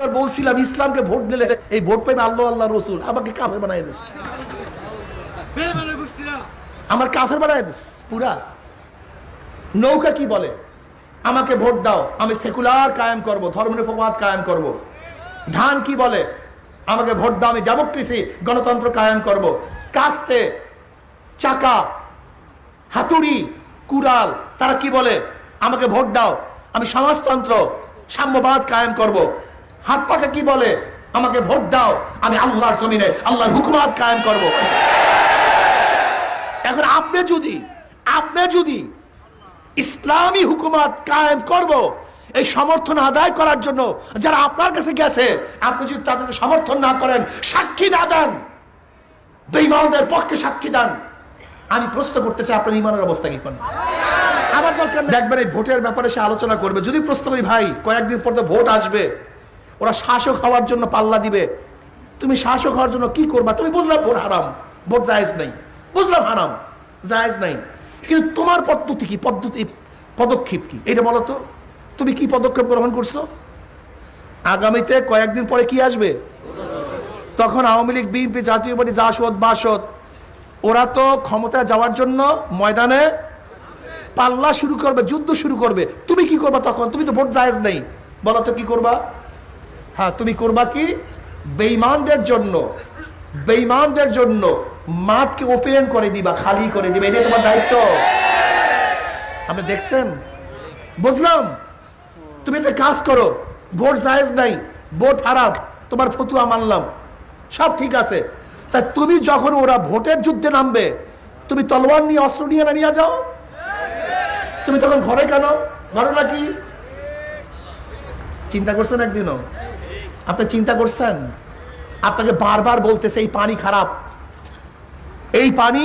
একবার বলছিলাম ইসলামকে ভোট দিলে এই ভোট পাইবে আল্লাহ আল্লাহ রসুল আমাকে কাফের বানাই দিস। আমার কাফের বানাই দিস পুরা। নৌকা কি বলে? আমাকে ভোট দাও আমি সেকুলার কায়েম করব ধর্মনিরপবাদ কায়েম করব। ধান কি বলে? আমাকে ভোট দাও আমি ডেমোক্রেসি গণতন্ত্র কায়েম করব। কাস্তে চাকা হাতুড়ি কুড়াল তারা কি বলে? আমাকে ভোট দাও আমি সমাজতন্ত্র সাম্যবাদ কায়েম করব। হাত পাখা কি বলে? আমাকে ভোট দাও আমি আল্লাহর জমিনে আল্লাহর হুকুমাত কায়েম করব। এখন আপনি যদি আপনি যদি ইসলামী হুকুমাত কায়েম করব এই সমর্থন আদায় করার জন্য যারা আপনার কাছে গেছে আপনি যদি তাদেরকে সমর্থন না করেন সাক্ষী না দেন বেঈমানদের পক্ষে সাক্ষী দেন। আমি প্রশ্ন করতে চাই আপনার ইমানের অবস্থা কি করেন আমার দরকার। দেখবেন এই ভোটের ব্যাপারে সে আলোচনা করবে। যদি প্রশ্ন করি ভাই কয়েকদিন পর তো ভোট আসবে। ওরা শাসক হওয়ার জন্য পাল্লা দিবে। তুমি শাসক হওয়ার জন্য কি করবা? তুমি বুঝলাম ভোট হারাম। ভোট জায়েজ নেই। বুঝলাম হারাম। জায়েজ নাই। কিন্তু তোমার পদ্ধতি কি? পদ্ধতি, পদক্ষেপ কি? এটা বলো তো। তুমি কি পদক্ষেপ গ্রহণ করছ? আগামীতে কয়েকদিন পরে কি আসবে? তখন Awami league, BNP, Jatiya party, JASAD, BASAD, ওরা তো ক্ষমতায় যাওয়ার জন্য ময়দানে পাল্লা শুরু করবে, যুদ্ধ শুরু করবে। তুমি কি করবা তখন? তুমি তো ভোট জায়েজ নেই। বলো তো কি করবা? হ্যাঁ তুমি করবা কি? বেইমানদের জন্য বেইমানদের জন্য মাঠকে ওপেন করে দিবা, খালি করে দিবা এটা তোমার দায়িত্ব। আপনি দেখছেন? বুঝলাম? তুমি একটা কাজ করো, ভোট জায়েজ নাই, ভোট খারাপ তোমার ফতুয়া মানলাম, সব ঠিক আছে। তা তুমি যখন ওরা ভোটের যুদ্ধে নামবে, তুমি তলোয়ার নিয়ে অস্ত্র নিয়ে নামিয়ে যাও? তুমি তখন ঘরে কেন? ঘটনা কি চিন্তা করছেন একদিনও? আপনি চিন্তা করছেন? আপনাকে বারবার বলতেছে, এই পানি খারাপ। এই পানি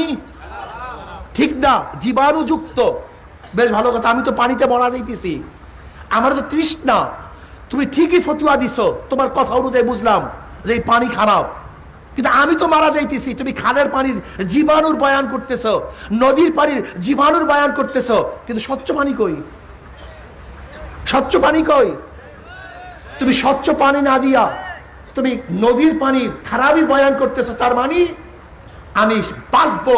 ঠিক না, জীবাণুযুক্ত। বেশ ভালো কথা, আমি তো পানিতে মরা যাইতেছি। আমার তো তৃষ্ণা। তুমি ঠিকই ফতুয়া দিছো, তোমার কথা অনুযায়ী বুঝলাম যে এই পানি খারাপ। কিন্তু আমি তো মারা যাইতেছি, তুমি খালের পানির জীবাণুর বয়ান করতেছ, নদীর পানির জীবাণুর বয়ান করতেছো। কিন্তু স্বচ্ছ পানি কই? স্বচ্ছ পানি কই? তুমি স্বচ্ছ পানি না দিয়া, তুমি নদীর পানি খারাপই বয়ান করতেছো, তার মানে আমি বাঁচবো।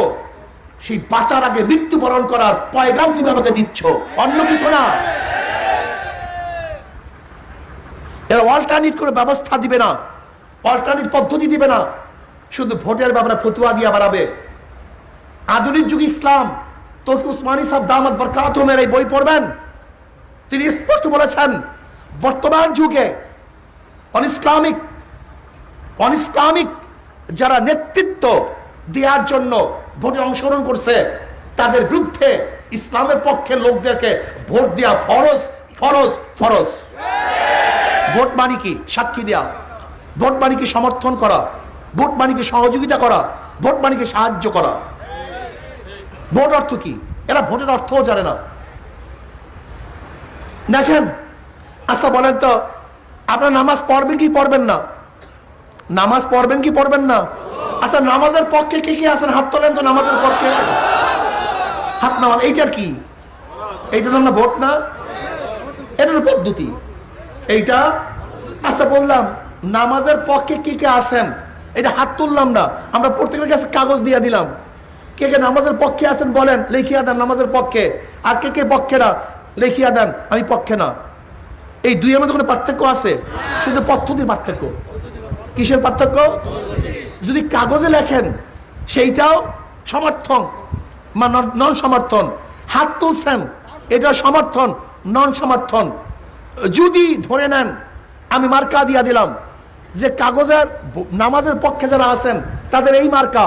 সেই বাঁচার আগে মৃত্যুবরণ করার পয়গাম তুমি আমাকে দিচ্ছ, অন্য কিছু না। এরা অল্টারনেট করে ব্যবস্থা দিবে না অল্টারনেট পদ্ধতি দিবে না, শুধু ভোটের ব্যাপারে ফতুয়া দিয়া বাড়াবে। আধুনিক যুগ ইসলাম তোকে উসমানী সাহেব দামত বরকাতমের এই বই পড়বেন? তিনি স্পষ্ট বলেছেন বর্তমান যুগে অনইসলামিক অনইসলামিক যারা নেতৃত্ব দেওয়ার জন্য ভোটে অংশগ্রহণ করছে, তাদের বিরুদ্ধে ইসলামের পক্ষে লোকদেরকে ভোট দেওয়া ফরজ ফরজ ফরজ। ভোট মানে কি? সাক্ষী দেওয়া ভোট মানে কি? সমর্থন করা। ভোট মানে কি? সহযোগিতা করা। ভোট মানে কি? সাহায্য করা। ভোট অর্থ কি? এরা ভোটের অর্থও জানে না। দেখেন আচ্ছা বলেন তো, আপনার নামাজ পড়বেন কি পড়বেন না? নামাজ পড়বেন কি পড়বেন না? আচ্ছা নামাজের পক্ষে কে কে আছেন? হাত তোলেন তো নামাজের পক্ষে। হাত নামান, এইটার কি? এইটা তো না ভোট না? এটার পদ্ধতি। এইটা আচ্ছা বললাম, নামাজের পক্ষে কে কে আছেন? এটা হাত তুললাম না। আমরা প্রত্যেকের কাছে কাগজ দিয়ে দিলাম। কে কে নামাজের পক্ষে আছেন বলেন, লিখিয়া দেন নামাজের পক্ষে। আর কে কে পক্ষে না, লিখিয়া দেন, আমি পক্ষে না। এই দুইয়ের মধ্যে কোনো পার্থক্য আছে? শুধু পদ্ধতির পার্থক্য। কিসের পার্থক্য? যদি কাগজে লেখেন, সেইটাও সমর্থন বা নন সমর্থন হাত তুলছেন এটা সমর্থন নন সমর্থন যদি ধরে নেন, আমি মার্কা দিয়া দিলাম যে কাগজের নামাজের পক্ষে যারা আছেন, তাদের এই মার্কা।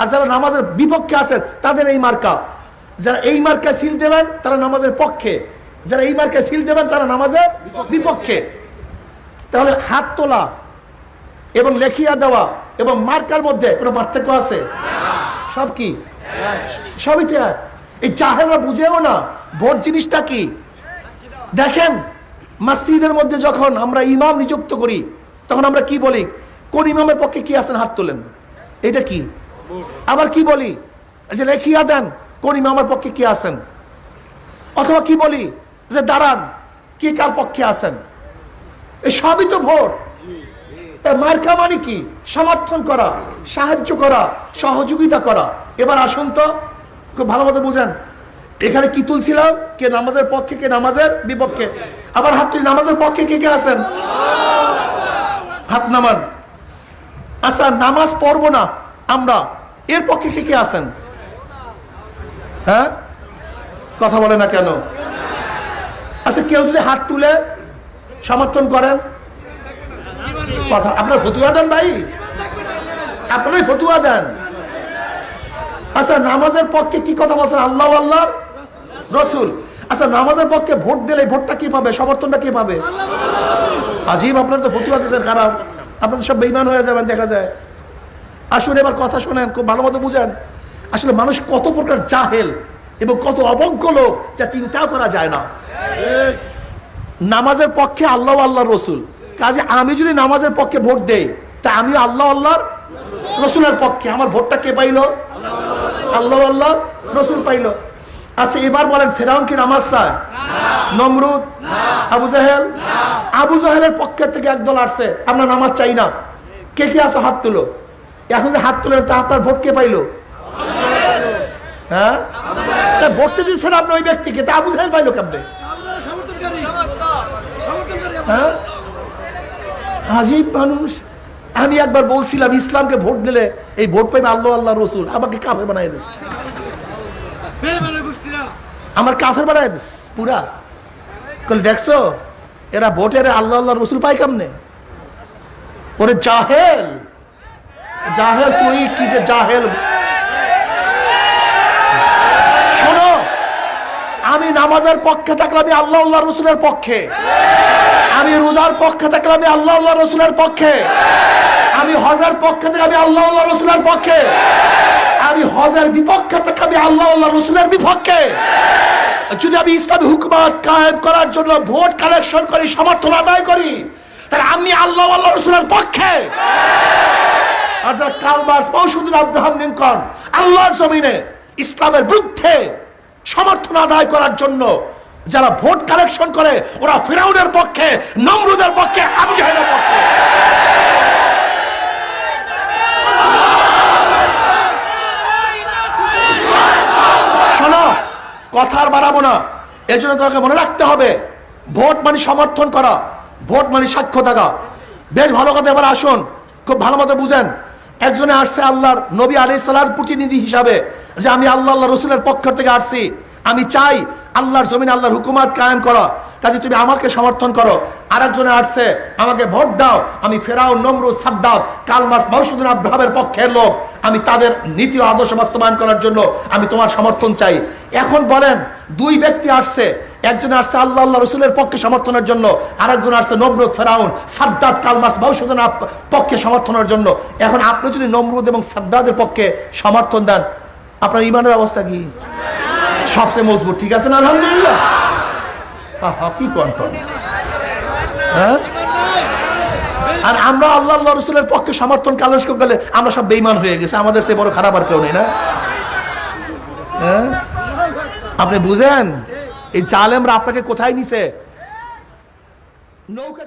আর যারা নামাজের বিপক্ষে আছেন, তাদের এই মার্কা। যারা এই মার্কা সিল দেবেন, তারা নামাজের পক্ষে। যারা এই মার্কায় সিল দেবেন তারা নামাজের বিপক্ষে। তাহলে হাত তোলা এবং লেখিয়া দেওয়া এবং মার্কার মধ্যে কোনো পার্থক্য আছে? সব কি? সবই তো। এই চাহেরা বুঝেও না ভোট জিনিসটা কি। দেখেন, মসজিদের মধ্যে যখন আমরা ইমাম নিযুক্ত করি, তখন আমরা কি বলি? কোন ইমামের পক্ষে কি আছেন হাত তোলেন? এটা কি? আবার কি বলি? যে লেখিয়া দেন কোন ইমামের পক্ষে কি আছেন? অথবা কি বলি? যে দাঁড়ান, কে কার পক্ষে আছেন? এই সবই তো ভোট। মার্কা মানে কি? সমর্থন করা, সাহায্য করা, সহযোগিতা করা। এবার আসুন তো, খুব বুঝেন। এখানে কি তুলছিলাম? কে নামাজের পক্ষে, কে নামাজের বিপক্ষে? আবার হাত নামাজের পক্ষে কে কে আছেন? হাত নামান। আচ্ছা নামাজ পড়ব না আমরা। এর পক্ষে কে কে আছেন? হ্যাঁ? কথা বলে না কেন? আচ্ছা কেউ যদি হাত তুলে সমর্থন করেন? কথা, আপনার ফতুয়া দেন ভাই। আপনারাই ফতুয়া দেন। আচ্ছা নামাজের পক্ষে কি কথা বলছেন? আল্লাহ আল্লাহ রসুল। আচ্ছা নামাজের পক্ষে ভোট দিলে ভোটটা কি পাবে? সমর্থনটা কি পাবে? আজিব, আপনার তো ফতুয়া দিয়েছেন, খারাপ। আপনাদের সব বেইমান হয়ে যাবেন, দেখা যায়। আসুন, এবার কথা শোনেন, খুব ভালো মতো বুঝেন। আসলে মানুষ কত প্রকার জাহেল এবং কত অবজ্ঞ লোক যা চিন্তাও করা যায় না। নামাজের পক্ষে আল্লাহ আল্লাহ রসুল। কাজে আমি যদি নামাজের পক্ষে ভোট দেই, তা আমি আল্লাহ আল্লাহর রসুলের পক্ষে। আমার ভোটটা কে পাইলো? আল্লাহ আল্লাহ রসুল পাইলো। আচ্ছা এবার বলেন, ফেরাউন কি নামাজ চায়? নমরুদ? আবু জাহেল? আবু জাহেলের পক্ষের থেকে একদল আসছে, আমরা নামাজ চাই না। কে কে আছে হাত তুলো? এখন যে হাত তুলেন, তা আপনার ভোট কে পাইলো? হ্যাঁ? ভোট দিচ্ছেন আপনি ওই ব্যক্তিকে, তা আবু জাহেল পাইলো কেমনে আপনারা সমর্থনকারী সমর্থনকারী আপনারা। হ্যাঁ? আজীব মানুষ। আমি একবার বলছিলাম, ইসলামকে ভোট দিলে এই ভোট পাইবে আল্লাহ আল্লাহ, রসুল। আমাকে কাফের বানাই দিস। আমার কাফের বানাই দিস, পুরা। দেখছ, এরা ভোটের আল্লাহ আল্লাহ, রসুল পাই কেমনে? ওরে জাহেল। জাহেল, তুই কি যে জাহেল? শোনো, আমি নামাজের পক্ষে থাকলে আমি আল্লাহ আল্লাহ, রসুলের পক্ষে। আমি রোজার পক্ষে থাকলে আমি আল্লাহ রসুলের পক্ষে। আমি হজের পক্ষে থেকে আমি আল্লাহ রসুলের পক্ষে। আমি হজের বিপক্ষে থেকে আমি আল্লাহ রসুলের বিপক্ষে। যদি আমি ইসলামী হুকুমাত কায়েম করার জন্য ভোট কালেকশন করি, সমর্থন আদায় করি, তাহলে আমি আল্লাহ আল্লাহ রসুলের পক্ষে। আর যারা কালমাস মৌসুদ্দিন আব্রাহাম লিঙ্কন, আল্লাহর জমিনে ইসলামের বিরুদ্ধে সমর্থন আদায় করার জন্য যারা ভোট কালেকশন করে, ওরা ফিরাউনের পক্ষে, নমরুদের পক্ষে, আবু জাহেলের পক্ষে। শোনো, কথা আর বাড়াবো না। এই জন্য তোমাকে মনে রাখতে হবে, ভোট মানে সমর্থন করা, ভোট মানে সাক্ষ্য থাকা। বেশ ভালো কথা, এবার আসুন, খুব ভালো মতো বুঝেন। একজনে আসছে আল্লাহর নবী আলি সাল্লাহর প্রতিনিধি হিসাবে, যে আমি আল্লাহ আল্লাহ রসুলের পক্ষ থেকে আসছি, আমি চাই আল্লাহর জমিন আল্লাহর হুকুমাত কায়েম করা। কাজে তুমি আমাকে সমর্থন করো। আরেকজনে আসছে, আমাকে ভোট দাও। আমি ফেরাও নমরুদ, সাদ্দাব কালমার্স মৌসুদ্দিন আব্রাহামের পক্ষের লোক। আমি তাদের নীতি ও আদর্শ বাস্তবায়ন করার জন্য আমি তোমার সমর্থন চাই। এখন বলেন, দুই ব্যক্তি আসছে। একজন আসছে আল্লাহ আল্লাহ রসুলের পক্ষে সমর্থনের জন্য। আরেকজন আসছে নমরুদ, ফেরাউন সাদ্দাদ কালমাস মৌসুদ্দিন পক্ষে সমর্থনের জন্য। এখন আপনি যদি নমরুদ এবং সাদ্দাদের পক্ষে সমর্থন দেন, আপনার ইমানের অবস্থা কি? সবচেয়ে মজবুত, ঠিক আছে না? আলহামদুলিল্লাহ। কি হ্যাঁ? আর আমরা আল্লাহ রসুলের পক্ষে সমর্থন কালস গেলে আমরা সব বেইমান হয়ে গেছে, আমাদের সে বড় খারাপ আর কেউ নেই, না? হ্যাঁ? আপনি বুঝেন? এই জালেমরা আপনাকে কোথায় নিছে? নৌকা